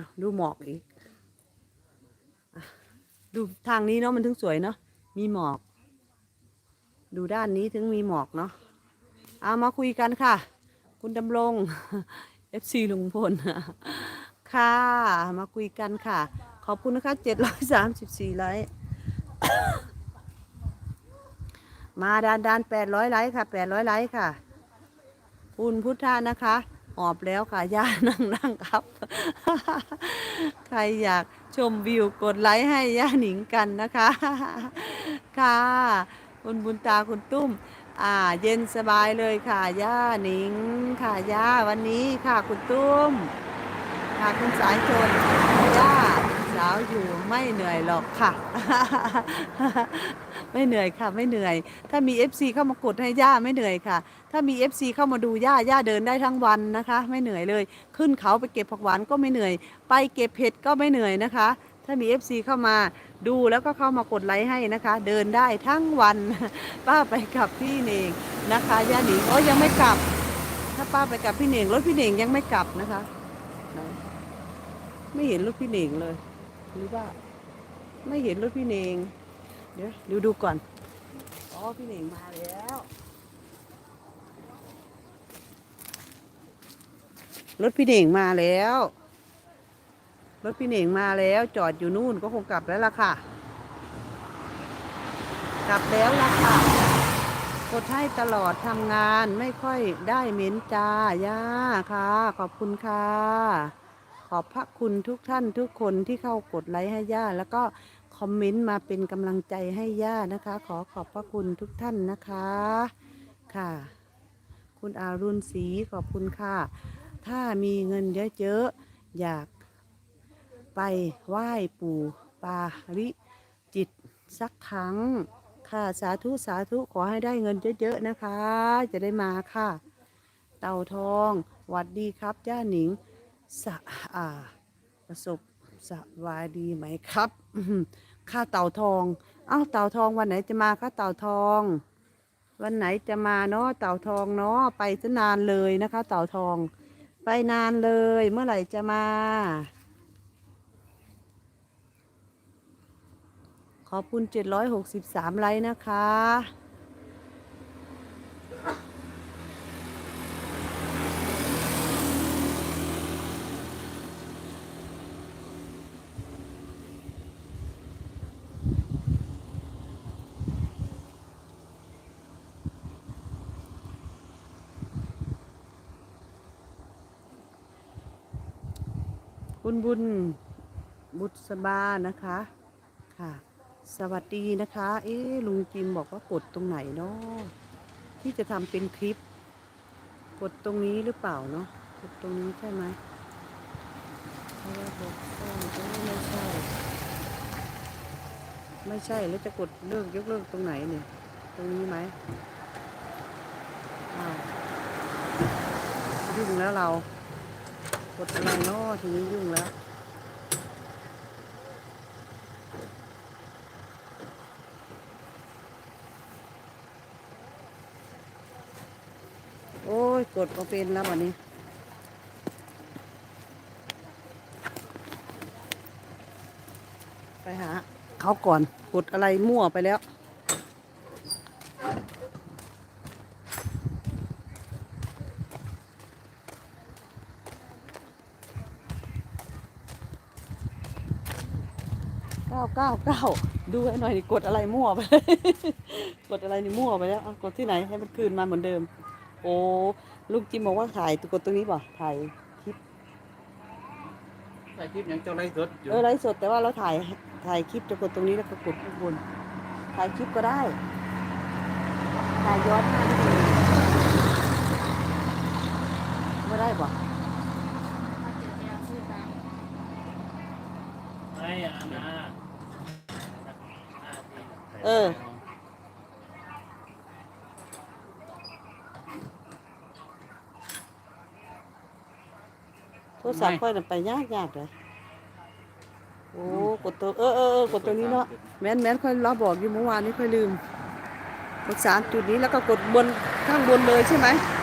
อะดูหมอกอีกดูทางนี้เนาะมันถึงสวยเนาะมีหมอก ดูด้านนี้ถึงมีหมอกเนาะเอามาคุยกันค่ะ คุณดำรง FC ลุงพลค่ะ มาคุยกันค่ะ ขอบคุณนะคะ734ไลค์มาดานดาน800ไลค์ค่ะ800ไลค์ค่ะ คุณพุทธานะคะ หอบแล้วค่ะย่านั่งนั่งครับ ใครอยากชมวิวกดไลค์ให้ย่าหนิงกันนะคะ ค่ะ คุณบุญตาคุณตุ้ม อ่า เย็นสบายเลยค่ะย่าหนิง ค่ะย่าวันนี้ค่ะคุณตุ้ม ค่ะคุณสายชนย่า สาวอยู่ไม่เหนื่อยหรอกค่ะ ไม่เหนื่อยค่ะ ไม่เหนื่อย ถ้ามี FC เข้ามากดให้ย่าไม่เหนื่อยค่ะ ถ้ามี FC เข้ามาดูย่าย่าเดินได้ทั้งวันนะคะ ไม่เหนื่อยเลย ขึ้นเขาไปเก็บผักหวานก็ไม่เหนื่อย ไปเก็บเห็ดก็ไม่เหนื่อยนะคะ ถ้ามี FC เข้ามาดูแล้วก็เข้ามากดไลค์ให้นะคะ เดินได้ทั้งวัน ป้าไปกับพี่เน่งนะคะย่าหนิงอ๋อยังไม่กลับ ถ้าป้าไปกับพี่เน่งรถพี่เน่งยังไม่กลับนะคะ ไม่เห็นรถพี่เน่งเลย หรือว่า ไม่เห็นรถพี่เนง เดี๋ยวดูดูก่อน อ๋อ พี่เหน่งมาแล้ว รถพี่เหน่งมาแล้วรถพี่เหน่งมาแล้ว จอดอยู่นู่นก็คงกลับแล้วล่ะค่ะ กลับแล้วล่ะค่ะกดให้ตลอดทำงานไม่ค่อยได้เม้นจ้าย่าค่ะ ขอบคุณค่ะ อบพระคุณทุกท่านทุกคนที่เข้ากดไลค์ให้ย่า แล้วก็คอมเมนต์มาเป็นกำลังใจให้ย่านะคะ ขอขอบพระคุณทุกท่านนะคะค่ะ คุณอารุณศรีขอบคุณค่ะ ถ้ามีเงินเยอะๆอยากไปไหว้ปู่ปาริจิตสักครั้งค่ะสาธุสาธุขอให้ได้เงินเยอะๆนะคะ จะได้มาค่ะ เต่าทองหวัดดีครับย่าหนิง สะอาประสบสบายดีไหมครับค่าเต่าทอง เอ้าเต่าทองวันไหนจะมาคะเต่าทอง วันไหนจะมาเนาะเต่าทองเนาะไปซะนานเลยนะคะ เต่าทอง ไปนานเลย เมื่อไหร่จะมา ขอบคุณ 763 ไลค์นะคะ คุณบุญบุษบานะคะค่ะ สวัสดีนะคะ เอ๊ลุงจิมบอกว่ากดตรงไหนเนาะที่จะทำเป็นคลิป กดตรงนี้หรือเปล่าเนาะกดตรงนี้ใช่ไหมเพราะว่าบอกว่ไม่ใช่ ไม่ใช่แล้วจะกดเลิกยกเลิกตรงไหนเนี่ย ตรงนี้ไหมอ้าวยุ่งแล้วเรา ดอะไรเนาะทีนี้ยุ่งแล้วโอ้ย กดก็เป็นแล้ววันนี้ ไปหาเขาก่อน กดอะไรมั่วไปแล้ว เก้าเก้าเก้าดูให้หน่อยดิกดอะไรมั่วไปเลยกดอะไรนี่มั่วไปแล้วเอากดที่ไหนให้มันคืนมาเหมือนเดิม โอ้ลูกจิมบอกว่าถ่ายกดตรงนี้ป่ะถ่ายคลิปใส่คลิปยังเจ้าไรสดอยู่เออไลฟ์สดแต่ว่าเราถ่ายถ่ายคลิปจะกดตรงนี้แล้วก็กดข้างบนถ่ายคลิปก็ได้ถ่ายย้อนหน้าได้เลยไม่ได้ป่ะไม่อะนะ เออ โทรศัพท์ค่อยน่ะไปยากยากเลยโอ้กดตัวเออเออเออกดตัวนี้เนาะแม่นแม่นค่อยเราบอกอยู่เมื่อวานนี้ค่อยลืมกดสามจุดนี้แล้วก็กดบนข้างบนเลยใช่ไหมค